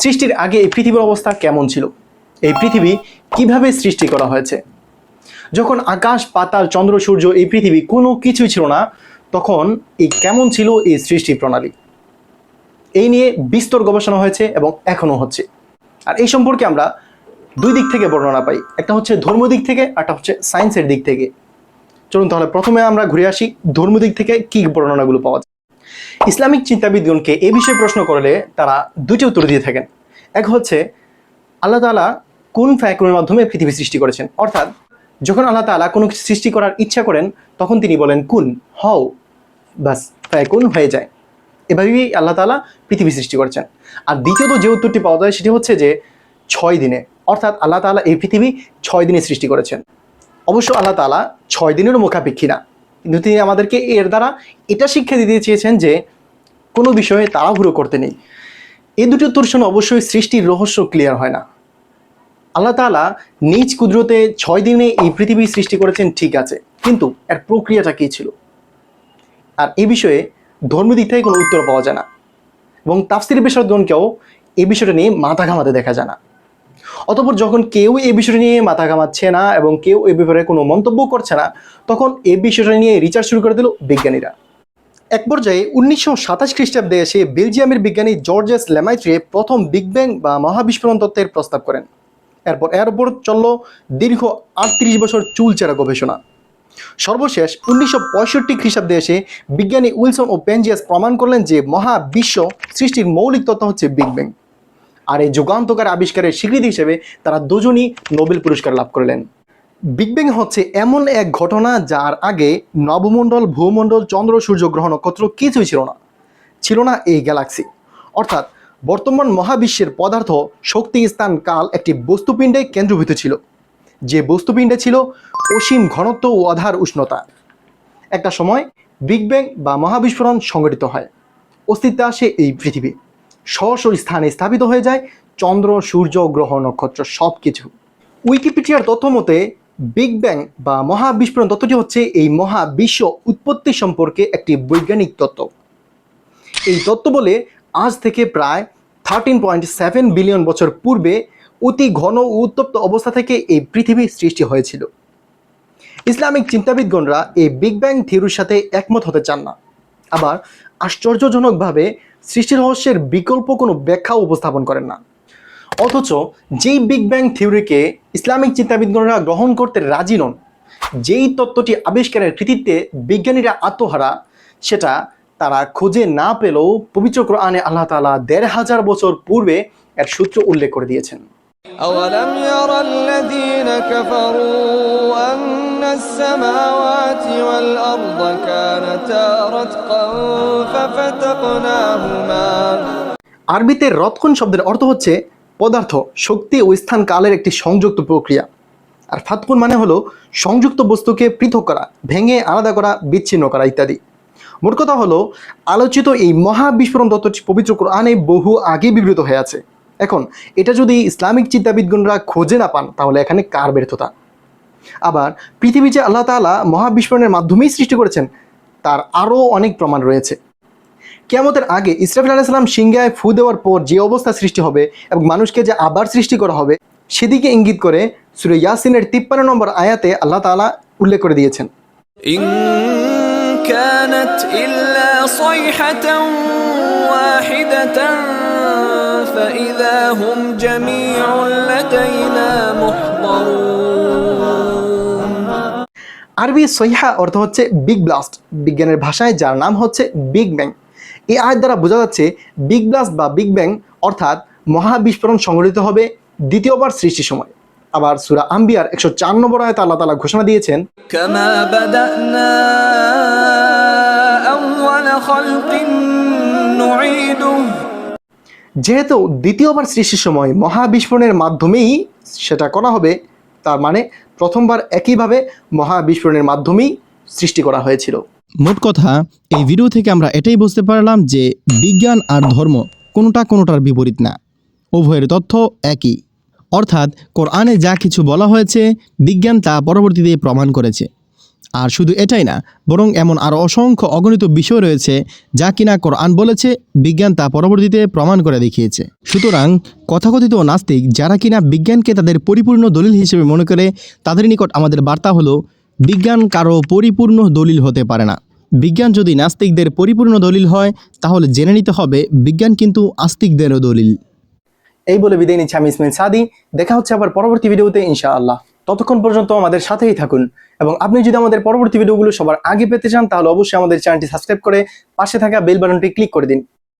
সৃষ্টির আগে এই পৃথিবীর অবস্থা কেমন ছিল? এই পৃথিবী কীভাবে সৃষ্টি করা হয়েছে? যখন আকাশ, পাতাল, চন্দ্র, সূর্য এই পৃথিবী কোনো কিছুই ছিল না, তখন এই কেমন ছিল এই সৃষ্টি প্রণালী? এই নিয়ে বিস্তর গবেষণা হয়েছে এবং এখনও হচ্ছে। আর এই সম্পর্কে আমরা দুই দিক থেকে বর্ণনা পাই। একটা হচ্ছে ধর্ম দিক থেকে একটা হচ্ছে সায়েন্সের দিক থেকে। চলুন তাহলে প্রথমে আমরা ঘুরে আসি ধর্ম দিক থেকে কি বর্ণনাগুলো পাওয়া যায়। ইসলামিক চিন্তাবিদগণকে এ বিষয়ে প্রশ্ন করলে তারা দুটি উত্তর দিয়ে থাকেন। এক হচ্ছে, আল্লাহ তাআলা কোন ফ্যাকুনের মাধ্যমে পৃথিবী সৃষ্টি করেছেন? অর্থাৎ, যখন আল্লাহ তাআলা কোনো সৃষ্টি করার ইচ্ছা করেন, তখন তিনি বলেন, কুন, হও, বাস, ফ্যাকুন হয়ে যায়। এভাবেই আল্লাহ তাআলা পৃথিবী সৃষ্টি করেছেন। আর দ্বিতীয়ত যে উত্তরটি পাওয়া যায়, সেটি হচ্ছে যে, ছয় দিনে। অর্থাৎ, আল্লাহ তাআলা এই পৃথিবী ছয় দিনে সৃষ্টি করেছেন। অবশ্য আল্লাহ তালা ছয় দিনেরও মুখাপেক্ষী না। কিন্তু তিনি আমাদেরকে এর দ্বারা এটা শিক্ষা দিতে চেয়েছেন যে কোনো বিষয়ে তাড়াহুড়ো করতে নেই। এই দুটি শুনে অবশ্যই সৃষ্টির রহস্য ক্লিয়ার হয় না। আল্লাহ তাআলা নিজ কুদরতে ছয় দিনে এই পৃথিবী সৃষ্টি করেছেন, ঠিক আছে। কিন্তু এর প্রক্রিয়াটা কী ছিল? আর এ বিষয়ে ধর্মীয় দিক থেকে কোনো উত্তর পাওয়া যায় না। এবং তাফসির বিশারদগণকেও এই বিষয়টা নিয়ে মাথা ঘামাতে দেখা যায় না। অতপর যখন কেউ এই বিষয়টা নিয়ে মাথা ঘামাচ্ছে না এবং কেউ এই ব্যাপারে কোনো মন্তব্য করছে না, তখন এই বিষয়টা নিয়ে রিচার্জ শুরু করে দিল বিজ্ঞানীরা। এক পর্যায়ে উনিশশো সাতাশ খ্রিস্টাব্দে এসে বেলজিয়ামের বিজ্ঞানী জর্জেস লেমাইট্রে প্রথম বিগ ব্যাং বা মহাবিস্ফোরণ তত্ত্বের প্রস্তাব করেন। এরপর এর উপর চলল দীর্ঘ আটত্রিশ বছর চুলচেরা গবেষণা। সর্বশেষ উনিশশো পঁয়ষট্টি খ্রিস্টাব্দে এসে বিজ্ঞানী উইলসন ও পেনজিয়াস প্রমাণ করলেন যে মহাবিশ্ব সৃষ্টির মৌলিক তত্ত্ব হচ্ছে বিগ ব্যাং আর এই যুগান্তকার আবিষ্কারের স্বীকৃতি হিসেবে তারা দুজনই নোবেল পুরস্কার লাভ করলেন। বিগ ব্যাং হচ্ছে এমন এক ঘটনা যার আগে নবমণ্ডল, ভূমণ্ডল, চন্দ্র সূর্য গ্রহ নক্ষত্র কিছুই ছিল না। ছিল না এই গ্যালাক্সি। অর্থাৎ বর্তমান মহাবিশ্বের পদার্থ শক্তি স্থান কাল একটি বস্তুপিণ্ডে কেন্দ্রভূত ছিল। যে বস্তুপিণ্ডে ছিল অসীম ঘনত্ব ও আধার উষ্ণতা। একটা সময় বিগ ব্যাং বা মহাবিস্ফোরণ সংঘটিত হয়। অস্তিত্বে আসে এই পৃথিবী সরাসরি স্থানে স্থাপিত হয়ে যায়। চন্দ্র, সূর্য, গ্রহ, নক্ষত্র সব কিছু উইকিপিডিয়ার তথ্য মতে বিগ ব্যাং বা মহাবিস্ফোরণ তত্ত্বটি হচ্ছে এই মহাবিশ্ব উৎপত্তি সম্পর্কে একটি বৈজ্ঞানিক তত্ত্ব এই তত্ত্ব বলে আজ থেকে প্রায় থার্টিন পয়েন্ট সেভেন বিলিয়ন বছর পূর্বে অতি ঘন উত্তপ্ত অবস্থা থেকে এই পৃথিবীর সৃষ্টি হয়েছিল। ইসলামিক চিন্তাবিদগণরা এই বিগ ব্যাং থিওরির সাথে একমত হতে চান না। আবার আশ্চর্যজনকভাবে সৃষ্টি রহস্যের বিকল্প কোনো ব্যাখ্যা উপস্থাপন করেন না অথচ যেই বিগ ব্যাং থিওরিকে ইসলামিক চিন্তাবিদগণরা গ্রহণ করতে রাজি নন যেই তত্ত্বটি আবিষ্কারের কৃতিত্বে বিজ্ঞানীরা আত্মহারা সেটা তারা খুঁজে না পেলেও পবিত্র কোরআনে আল্লাহ তাআলা দেড় হাজার বছর পূর্বে এর সূত্র উল্লেখ করে দিয়েছেন أولم ير الذين كفروا أن السماوات والأرض كانتا رتقا ففتقناهما আরবিতে রতক্ষণ শব্দের অর্থ হচ্ছে পদার্থ শক্তি ও স্থান কালের একটি সংযুক্ত প্রক্রিয়া আর ফাতকুন মানে হলো সংযুক্ত বস্তুকে পৃথক করা ভেঙে আলাদা করা বিচ্ছিন্ন করা ইত্যাদি মোট কথা হলো আলোচিত এই মহাবিস্ফোরণ তত্ত্বটি পবিত্র কোরআনে বহু আগে বিবৃত হয়ে আছে এখন এটা যদি ইসলামিক চিন্তাবিদগণরা খোঁজে না পান তাহলে এখানে কার ব্যর্থতা আবার পৃথিবী যে আল্লাহ তাআলা মহাবিস্ফোরণের মাধ্যমেই সৃষ্টি করেছেন তার আরও অনেক প্রমাণ রয়েছে কেয়ামতের আগে ইসরাফিল আলাইসাল্লাম সিংহায় ফু দেওয়ার পর যে অবস্থা সৃষ্টি হবে এবং মানুষকে যে আবার সৃষ্টি করা হবে সেদিকে ইঙ্গিত করে সুরে ইয়াসিনের তিপ্পান্ন নম্বর আয়াতে আল্লাহ তাআলা উল্লেখ করে দিয়েছেন إن كانت إلا صيحة واحدة فإذا هم جميع لدينا محضرون আরবি সহিহা অর্থ হচ্ছে বিগ ব্লাস্ট বিজ্ঞানের ভাষায় যার নাম হচ্ছে বিগ ব্যাং এই আয়ের দ্বারা বোঝা যাচ্ছে বিগ ব্লাস্ট বা বিগ ব্যাং অর্থাৎ মহাবিস্ফোরণ সংঘটিত হবে দ্বিতীয়বার সৃষ্টির সময়। আবার সুরা আম্বিয়ার একশো চার নম্বর আয়তা আল্লাহ তালা ঘোষণা দিয়েছেন যেহেতু দ্বিতীয়বার সৃষ্টির সময় মহাবিস্ফোরণের মাধ্যমেই সেটা করা হবে তার মানে প্রথমবার একইভাবে মহাবিস্ফোরণের মাধ্যমেই সৃষ্টি করা হয়েছিল। মোট কথা, এই ভিডিও থেকে আমরা এটাই বুঝতে পারলাম যে বিজ্ঞান আর ধর্ম কোনোটা কোনোটার বিপরীত না। উভয়ের তথ্য একই। অর্থাৎ কোরআনে যা কিছু বলা হয়েছে, বিজ্ঞান তা পরবর্তীতে প্রমাণ করেছে। আর শুধু এটাই না, বরং এমন আরও অসংখ্য অগণিত বিষয় রয়েছে যা কিনা কোরআন বলেছে, বিজ্ঞান তা পরবর্তীতে প্রমাণ করে দেখিয়েছে। সুতরাং কথাকথিত নাস্তিক যারা কিনা বিজ্ঞানকে তাদের পরিপূর্ণ দলিল হিসেবে মনে করে তাদের নিকট আমাদের বার্তা হলো, বিজ্ঞান কারও পরিপূর্ণ দলিল হতে পারে না। বিজ্ঞান যদি নাস্তিকদের পরিপূর্ণ দলিল হয়, তাহলে জেনে নিতে হবে বিজ্ঞান কিন্তু আস্তিকদেরও দলিল। এই বলে বিদায় নিচ্ছি আমি ইসমাইল সাদি। দেখা হচ্ছে আবার পরবর্তী ভিডিওতে, ইনশাআল্লাহ। ততক্ষণ পর্যন্ত আমাদের সাথেই থাকুন। এবং আপনি যদি আমাদের পরবর্তী ভিডিওগুলো সবার আগে পেতে চান, তাহলে অবশ্যই আমাদের চ্যানেলটি সাবস্ক্রাইব করে পাশে থাকা বেল বাটনটি ক্লিক করে দিন।